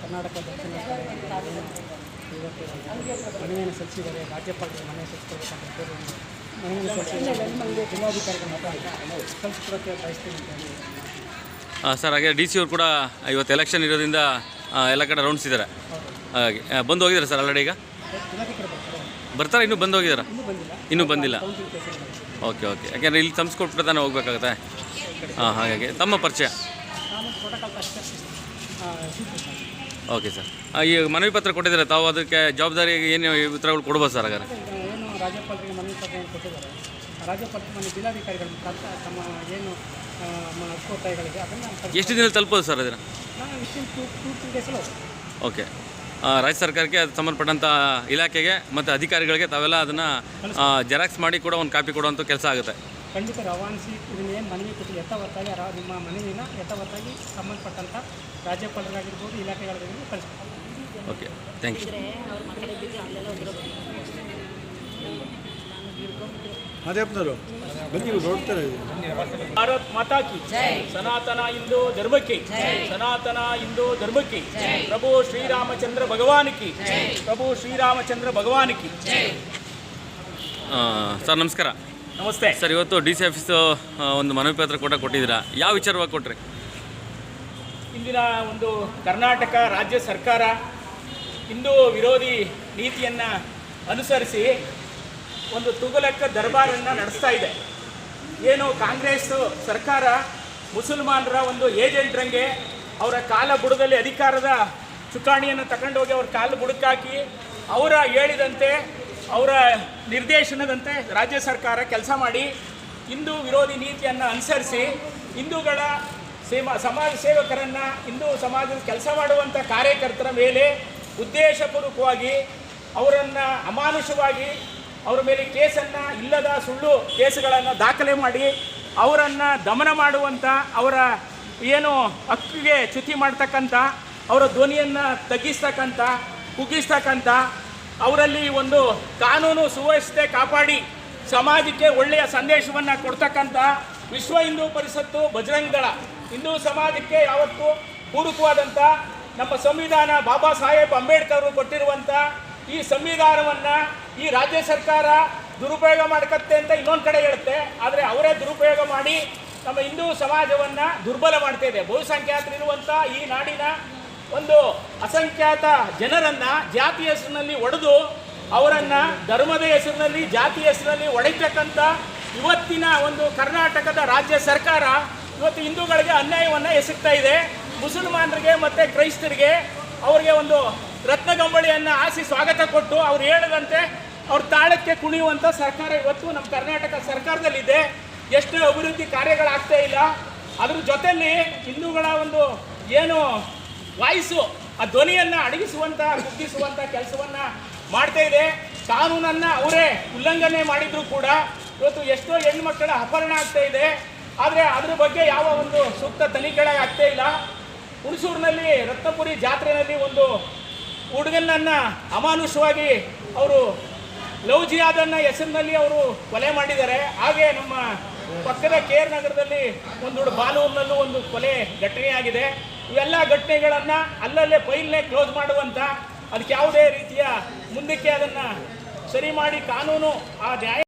ಕರ್ನಾಟಕ ದಕ್ಷಿಣ ಇವತ್ತು ಮನವಿಯನ್ನು ಸಲ್ಲಿಸಿದ್ದಾರೆ ರಾಜ್ಯಪಾಲರು ಮನೆ ಸಲ್ಲಿಸಬೇಕಂತ ಹೇಳಿ ಮನವಿಯನ್ನು ಸಲ್ಲಿಸಿದ್ದಾರೆ ಜಿಲ್ಲಾಧಿಕಾರಿಗಳ ಮತ ಕಳಿಸ್ಕೊಡೋಕ್ಕೆ ಬಯಸ್ತೀನಿ ಅಂತ ಹೇಳಿ ಆ, ಸರ್ ಹಾಗೆ ಡಿ ಸಿ ಅವರು ಕೂಡ ಇವತ್ತು ಎಲೆಕ್ಷನ್ ಇರೋದ್ರಿಂದ ಎಲ್ಲ ಕಡೆ ರೌಂಡ್ಸ್ ಇದ್ದಾರೆ. ಹಾಗೆ ಬಂದು ಹೋಗಿದ್ದಾರೆ ಸರ್ ಆಲ್ರೆಡಿ ಈಗ? ಬರ್ತಾರೆ. ಇನ್ನೂ ಬಂದು ಹೋಗಿದ್ದಾರೆ? ಇನ್ನೂ ಬಂದಿಲ್ಲ. ಇನ್ನೂ ಬಂದಿಲ್ಲ. Okay okay. ಯಾಕೆಂದರೆ ಇಲ್ಲಿ ಸಂಸ್ಕೊಟ್ಬಿಟ್ಟು ತಾನೇ ಹೋಗ್ಬೇಕಾಗತ್ತೆ? ಹಾಂ ಹಾಗಾಗಿ ತಮ್ಮ ಪರಿಚಯ. ಓಕೆ ಸರ್ ಈ ಮನವಿ ಪತ್ರ ಕೊಟ್ಟಿದ್ದಾರೆ. ತಾವು ಅದಕ್ಕೆ ಜವಾಬ್ದಾರಿ ಏನು ಉತ್ತರಗಳು ಕೊಡ್ಬೋದು ಸರ್ ಹಾಗಾದ್ರೆ? ಏನು ರಾಜ್ಯಪಾಲರಿಗೆ ಮನವಿ ಪತ್ರವನ್ನು ಕೊಟ್ಟಿದ್ದಾರೆ? ರಾಜ್ಯಪಾಲ ಮನೆ ಜಿಲ್ಲಾಧಿಕಾರಿಗಳ ಮುಖಾಂತರ ತಮ್ಮ ಏನು ಅದನ್ನು ಎಷ್ಟು ದಿನ ತಲುಪೋದು ಸರ್ ಅದನ್ನು? ನಾನು ವಿಶಿನ್ ಟೂ ಟೂ ತ್ರೀ ಡೇಸಲ್ಲಿ ಓಕೆ ರಾಜ್ಯ ಸರ್ಕಾರಕ್ಕೆ ಅದು ಸಂಬಂಧಪಟ್ಟಂಥ ಇಲಾಖೆಗೆ ಮತ್ತು ಅಧಿಕಾರಿಗಳಿಗೆ ತಾವೆಲ್ಲ ಅದನ್ನು ಜೆರಾಕ್ಸ್ ಮಾಡಿ ಕೂಡ ಒಂದು ಕಾಪಿ ಕೊಡುವಂಥ ಕೆಲಸ ಆಗುತ್ತೆ. ಖಂಡಿತ ರವಾನಿಸಿ ಇದನ್ನ ಏನು ಮನವಿ ಕೊಟ್ಟು ಯಥಾವತ್ತಾಗಿ ರಾ ನಿಮ್ಮ ಮನವಿನ ಯಥಾವತ್ತಾಗಿ ಸಂಬಂಧಪಟ್ಟಂಥ ರಾಜ್ಯಪಾಲರಾಗಿರ್ಬೋದು ಇಲಾಖೆಗಳಿಗಿರ್ಬೋದು ಕಳಿಸ್ಕೊಡ್ತೀನಿ ಓಕೆ ಥ್ಯಾಂಕ್ ಯು ಮಾದೇಪ್ಪನವರು ಬನ್ನಿ ನೋಡ್ತಾರೆ ಭಾರತ್ ಮಾತಾ ಕಿ ಸನಾತನ ಹಿಂದೂ ಧರ್ಮಕ್ಕೆ ಸನಾತನ ಹಿಂದೂ ಧರ್ಮಕ್ಕೆ ಪ್ರಭು ಶ್ರೀರಾಮಚಂದ್ರ ಭಗವಾನ್ ಕಿ ಪ್ರಭು ಶ್ರೀರಾಮಚಂದ್ರ ಭಗವಾನ್ ಕಿ ಸರ್ ನಮಸ್ಕಾರ ನಮಸ್ತೆ. ಸರ್ ಇವತ್ತು ಡಿ ಸಿ ಆಫೀಸು ಒಂದು ಮನವಿ ಪತ್ರ ಕೂಡ ಕೊಟ್ಟಿದ್ದೀರಾ? ಯಾವ ವಿಚಾರವಾಗಿ ಕೊಟ್ರಿ? ಇಂದಿನ ಒಂದು ಕರ್ನಾಟಕ ರಾಜ್ಯ ಸರ್ಕಾರ ಹಿಂದೂ ವಿರೋಧಿ ನೀತಿಯನ್ನು ಅನುಸರಿಸಿ ಒಂದು ತುಗಲಕ್ಕ ದರ್ಬಾರನ್ನು ನಡೆಸ್ತಾ ಇದೆ. ಏನು ಕಾಂಗ್ರೆಸ್ ಸರ್ಕಾರ ಮುಸಲ್ಮಾನರ ಒಂದು ಏಜೆಂಟ್ರಂಗೆ ಅವರ ಕಾಲ ಬುಡದಲ್ಲಿ ಅಧಿಕಾರದ ಚುಕ್ಕಾಣಿಯನ್ನು ತಗೊಂಡೋಗಿ ಅವ್ರ ಕಾಲು ಬುಡಕ್ಕಾಕಿ ಅವರ ಹೇಳಿದಂತೆ ಅವರ ನಿರ್ದೇಶನದಂತೆ ರಾಜ್ಯ ಸರ್ಕಾರ ಕೆಲಸ ಮಾಡಿ ಹಿಂದೂ ವಿರೋಧಿ ನೀತಿಯನ್ನು ಅನುಸರಿಸಿ ಹಿಂದೂಗಳ ಸೇಮ ಸಮಾಜ ಸೇವಕರನ್ನು ಹಿಂದೂ ಸಮಾಜದ ಕೆಲಸ ಮಾಡುವಂಥ ಕಾರ್ಯಕರ್ತರ ಮೇಲೆ ಉದ್ದೇಶಪೂರ್ವಕವಾಗಿ ಅವರನ್ನು ಅಮಾನುಷವಾಗಿ ಅವರ ಮೇಲೆ ಕೇಸನ್ನು ಇಲ್ಲದ ಸುಳ್ಳು ಕೇಸುಗಳನ್ನು ದಾಖಲೆ ಮಾಡಿ ಅವರನ್ನು ದಮನ ಮಾಡುವಂಥ ಅವರ ಏನು ಹಕ್ಕಿಗೆ ಚ್ಯುತಿ ಮಾಡ್ತಕ್ಕಂಥ ಅವರ ಧ್ವನಿಯನ್ನು ತಗ್ಗಿಸ್ತಕ್ಕಂಥ ಕುಗ್ಗಿಸ್ತಕ್ಕಂಥ ಅವರಲ್ಲಿ ಒಂದು ಕಾನೂನು ಸುವ್ಯವಸ್ಥೆ ಕಾಪಾಡಿ ಸಮಾಜಕ್ಕೆ ಒಳ್ಳೆಯ ಸಂದೇಶವನ್ನು ಕೊಡ್ತಕ್ಕಂಥ ವಿಶ್ವ ಹಿಂದೂ ಪರಿಷತ್ತು ಬಜರಂಗ ದಳ ಹಿಂದೂ ಸಮಾಜಕ್ಕೆ ಯಾವತ್ತೂ ಪೂರಕವಾದಂಥ ನಮ್ಮ ಸಂವಿಧಾನ ಬಾಬಾ ಸಾಹೇಬ್ ಅಂಬೇಡ್ಕರ್ ಅವರು ಕೊಟ್ಟಿರುವಂಥ ಈ ಸಂವಿಧಾನವನ್ನು ಈ ರಾಜ್ಯ ಸರ್ಕಾರ ದುರುಪಯೋಗ ಮಾಡ್ಕತ್ತೆ ಅಂತ ಇನ್ನೊಂದು ಕಡೆ ಹೇಳುತ್ತೆ. ಆದರೆ ಅವರೇ ದುರುಪಯೋಗ ಮಾಡಿ ನಮ್ಮ ಹಿಂದೂ ಸಮಾಜವನ್ನು ದುರ್ಬಲ ಮಾಡ್ತಾ ಇದೆ. ಬಹುಸಂಖ್ಯಾತರಿರುವಂಥ ಈ ನಾಡಿನ ಒಂದು ಅಸಂಖ್ಯಾತ ಜನರನ್ನು ಜಾತಿ ಹೆಸರಿನಲ್ಲಿ ಒಡೆದು ಅವರನ್ನು ಧರ್ಮದ ಹೆಸರಿನಲ್ಲಿ, ಜಾತಿ ಹೆಸರಿನಲ್ಲಿ ಒಡೆಯತಕ್ಕಂಥ ಇವತ್ತಿನ ಒಂದು ಕರ್ನಾಟಕದ ರಾಜ್ಯ ಸರ್ಕಾರ ಇವತ್ತು ಹಿಂದೂಗಳಿಗೆ ಅನ್ಯಾಯವನ್ನು ಎಸಗ್ತಾ ಇದೆ. ಮುಸಲ್ಮಾನರಿಗೆ ಮತ್ತು ಕ್ರೈಸ್ತರಿಗೆ ಅವರಿಗೆ ಒಂದು ರತ್ನಗಂಬಳಿಯನ್ನು ಆಸಿ ಸ್ವಾಗತ ಕೊಟ್ಟು ಅವ್ರು ಹೇಳಿದಂತೆ ಅವ್ರ ತಾಳಕ್ಕೆ ಕುಣಿಯುವಂಥ ಸರ್ಕಾರ ಇವತ್ತು ನಮ್ಮ ಕರ್ನಾಟಕ ಸರ್ಕಾರದಲ್ಲಿದೆ. ಎಷ್ಟು ಅಭಿವೃದ್ಧಿ ಕಾರ್ಯಗಳಾಗ್ತಾ ಇಲ್ಲ. ಅದ್ರ ಜೊತೆಯಲ್ಲಿ ಹಿಂದೂಗಳ ಒಂದು ಏನು ವಾಯ್ಸು, ಆ ಧ್ವನಿಯನ್ನು ಅಡಗಿಸುವಂಥ ಕುಗ್ಗಿಸುವಂಥ ಕೆಲಸವನ್ನ ಮಾಡ್ತಾ ಇದೆ. ಕಾನೂನನ್ನು ಅವರೇ ಉಲ್ಲಂಘನೆ ಮಾಡಿದರೂ ಕೂಡ ಇವತ್ತು ಎಷ್ಟೋ ಹೆಣ್ಮಕ್ಕಳ ಅಪಹರಣ ಆಗ್ತಾ ಇದೆ. ಆದರೆ ಅದ್ರ ಬಗ್ಗೆ ಯಾವ ಒಂದು ಸೂಕ್ತ ತನಿಖೆಗಳೇ ಆಗ್ತಾ ಇಲ್ಲ. ಹುಣಸೂರಿನಲ್ಲಿ ರತ್ನಪುರಿ ಜಾತ್ರೆಯಲ್ಲಿ ಒಂದು ಹುಡುಗನನ್ನು ಅಮಾನುಷವಾಗಿ ಅವರು ಲವ್ ಜಿಯಾದನ್ನ ಹೆಸರಿನಲ್ಲಿ ಅವರು ಕೊಲೆ ಮಾಡಿದ್ದಾರೆ. ಹಾಗೆ ನಮ್ಮ ಪಕ್ಕದ ಕೆ ಆರ್ ನಗರದಲ್ಲಿ ಒಂದು ಬಾಲೂರಿನಲ್ಲೂ ಒಂದು ಕೊಲೆ ಘಟನೆಯಾಗಿದೆ. ಇವೆಲ್ಲ ಘಟನೆಗಳನ್ನು ಅಲ್ಲಲ್ಲೇ ಫೈಲ್ನೇ ಕ್ಲೋಸ್ ಮಾಡುವಂಥ ಅದಕ್ಕೆ ಯಾವುದೇ ರೀತಿಯ ಮುಂದಕ್ಕೆ ಅದನ್ನು ಸರಿ ಮಾಡಿ ಕಾನೂನು ಆ ನ್ಯಾಯ